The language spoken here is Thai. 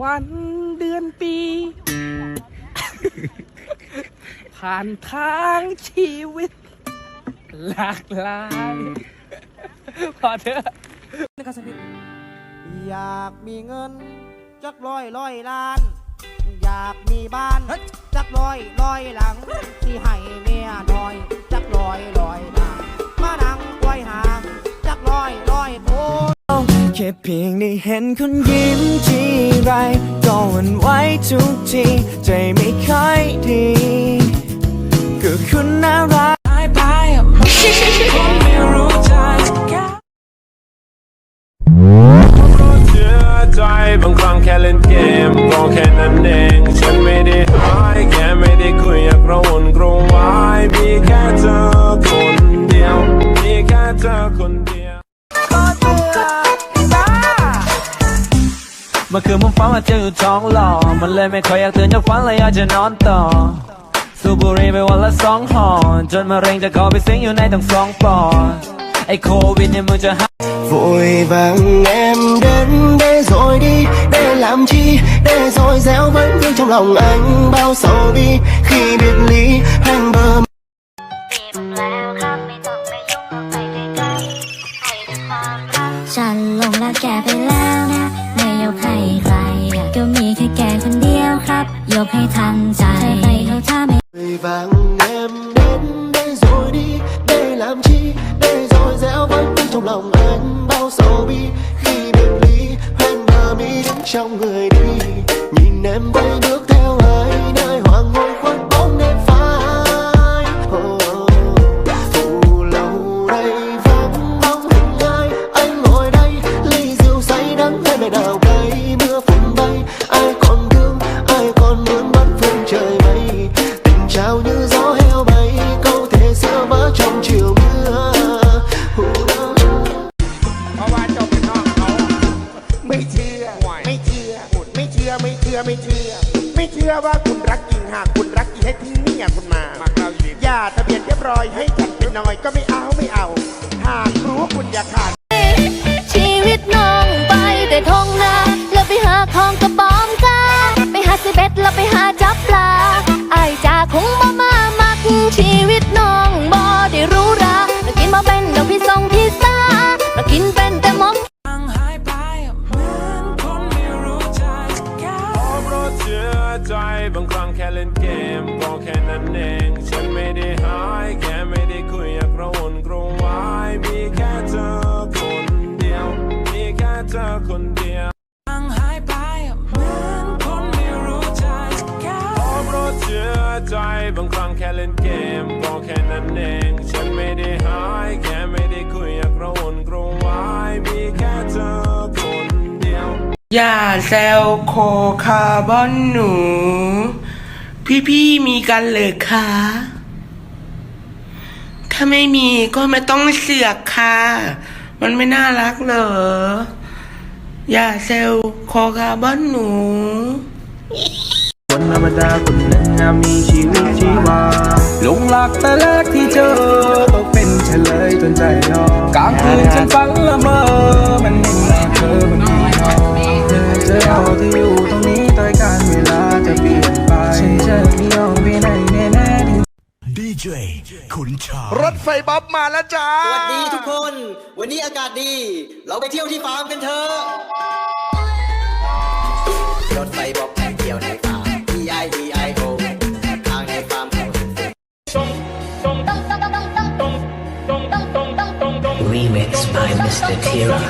วันเดือนปี ผ่านทางชีวิต หลากหลาย พอเถอะนะครับสักนิดอยากมีเงินจักร้อยร้อยล้าน อยากมีบ้านจักร้อยร้อยหลังที่ให้เมียน้อยจักร้อย แค่เพียงได้เห็นคนยิ้มทีไรก็หวันไหวทุกที ใจไม่ค่อยดี ก็คุณน่ารัก มื่อคืนผมฝันว่าเจออยู่ท้องหล่อมันเลยไม่ค่อยอยากตื่นจากฝันเลยอยากจะนอนต่อสูบบุหรี่ไปวันละสองห่อจนมะเร็งจะเข้าไปสิงอยู่ในทั้งสองปอดไอ้โควิดเนี่ยมึงจะหา Vội vàng em đến để rồi đi Để làm chi Để rồi gieo vẫn vương trong lòng anh Bao sầu bi Khi biệt ly Anh bờ độc hay than dài Người vàng em đến đây rồi đi, Để làm chi? Để rồi dẻo vẫn vương trong lòng anh Bao sầu bi. Khi biệt ly, Hoen mờ mi đứng trong người đi. Nhìn em với bước ไม่เชื่อไม่เชื่อ ไม่เชื่อว่าคุณรักจริงหากคุณรักจริงให้ทิ้งเมียคุณมาอย่าทะเบียนเรียบร้อยให้ฉันเป็นน้อยก็ไม่เอาไม่เอา ใจบางครั้งแค่เล่นเกมก็แค่นั้นเอง ฉันไม่ได้หายแค่ไม่ได้คุยอยากระวนกรงไว้มีแค่เธอคนเดียว มีแค่เธอคนเดียวหายไปเหมือนคนไม่รู้ใจแค่ขอโปรดเชื่อใจบางครั้งแค่เล่นเกมก็แค่นั้นเอง ฉันไม่ได้หายแค่ไม่ได้คุยอยากระวนกรงไว้มีแค่เธอ อย่าแซวโคคาร์บอนหนู พี่ๆมีกันเลยคะถ้าไม่มีก็ไม่ต้องเสือกค่ะ มันไม่น่ารักเหรอ อย่าแซวโคคาร์บอนหนู คนธรรมดาคนหนึ่งมีชีวิตชีวาหลงรักแต่แรกที่เจอ รถไฟบ๊อบมาแล้วจ้า สวัสดีทุกคน วันนี้อากาศดี เราไปเที่ยวที่ฟาร์มกันเถอะรถไฟบอกแข่งเที่ยวในฟาร์ม E I E I O ทางในฟาร์มเขาสุด Remix by Mr. Tira